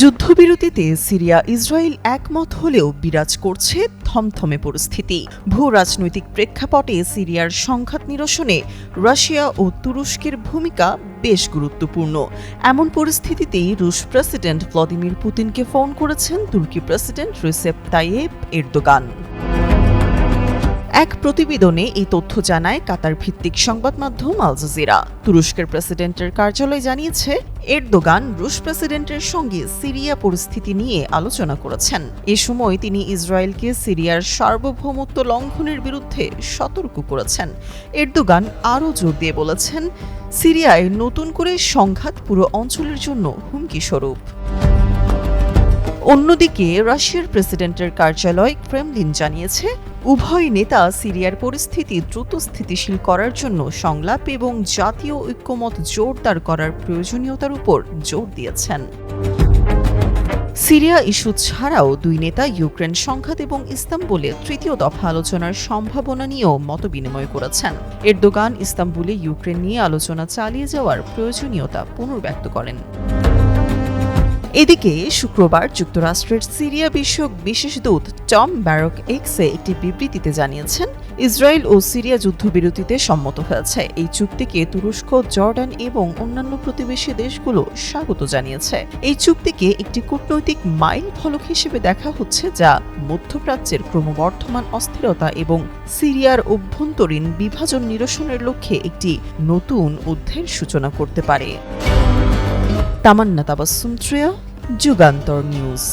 যুদ্ধবিরতিতে Syria Israel একমত হলেও বিরাজ করছে থমথমে পরিস্থিতি। ভূ রাজনৈতিক প্রেক্ষাপটে সিরিয়ার সংঘাত নিরসনে রাশিয়া ও তুরস্কের ভূমিকা বেশ গুরুত্বপূর্ণ। এমন পরিস্থিতিতেই রুশ প্রেসিডেন্ট ভ্লাদিমির পুতিনকে ফোন করেছেন তুর্কি প্রেসিডেন্ট রিসেপ তাইয়েব এরদোগান। এক প্রতিবেদনে এই তথ্য জানায় কাতার ভিত্তিক সংবাদ মাধ্যম আল জাজিরা। তুরস্কের প্রেসিডেন্টের কার্যালয় জানিয়েছে, এরদোগান রুশ প্রেসিডেন্টের সঙ্গে সিরিয়া পরিস্থিতি নিয়ে আলোচনা করেছেন। এ সময় তিনি ইসরায়েলকে সিরিয়ার সার্বভৌমত্ব লঙ্ঘনের বিরুদ্ধে সতর্ক করেছেন। এরদোগান আরও জোর দিয়ে বলেছেন, সিরিয়ায় নতুন করে সংঘাত পুরো অঞ্চলের জন্য হুমকি স্বরূপ। অন্যদিকে রাশিয়ার প্রেসিডেন্টের কার্যালয় ক্রেমলিন জানিয়েছে উভয় নেতা সিরিয়ার পরিস্থিতি দ্রুত স্থিতিশীল করার জন্য সংলাপ এবং জাতীয় ঐক্যমত জোরদার করার প্রয়োজনীয়তার উপর জোর দিয়েছেন। সিরিয়া ইস্যু ছাড়াও দুই নেতা ইউক্রেন সংঘাত এবং ইস্তাম্বুলে তৃতীয় দফা আলোচনার সম্ভাবনা নিয়েও মতবিনিময় করেছেন। এরদোগান ইস্তাম্বুলে ইউক্রেন নিয়ে আলোচনা চালিয়ে যাওয়ার প্রয়োজনীয়তা পুনর্ব্যক্ত করেন। এদিকে শুক্রবার যুক্তরাষ্ট্রের সিরিয়া বিষয়ক বিশেষ দূত টম ব্যারক এক্সে একটি বিবৃতিতে জানিয়েছেন, ইসরায়েল ও সিরিয়া যুদ্ধবিরতিতে সম্মত হয়েছে। এই চুক্তিকে তুরস্ক, জর্ডান এবং অন্যান্য প্রতিবেশী দেশগুলো স্বাগত জানিয়েছে। এই চুক্তিকে একটি কূটনৈতিক মাইল ফলক হিসেবে দেখা হচ্ছে, যা মধ্যপ্রাচ্যের ক্রমবর্ধমান অস্থিরতা এবং সিরিয়ার অভ্যন্তরীণ বিভাজন নিরসনের লক্ষ্যে একটি নতুন অধ্যায়ের সূচনা করতে পারে। তামান্না তাবাসুম ত্রিয়া যুগান্তর নিউজ।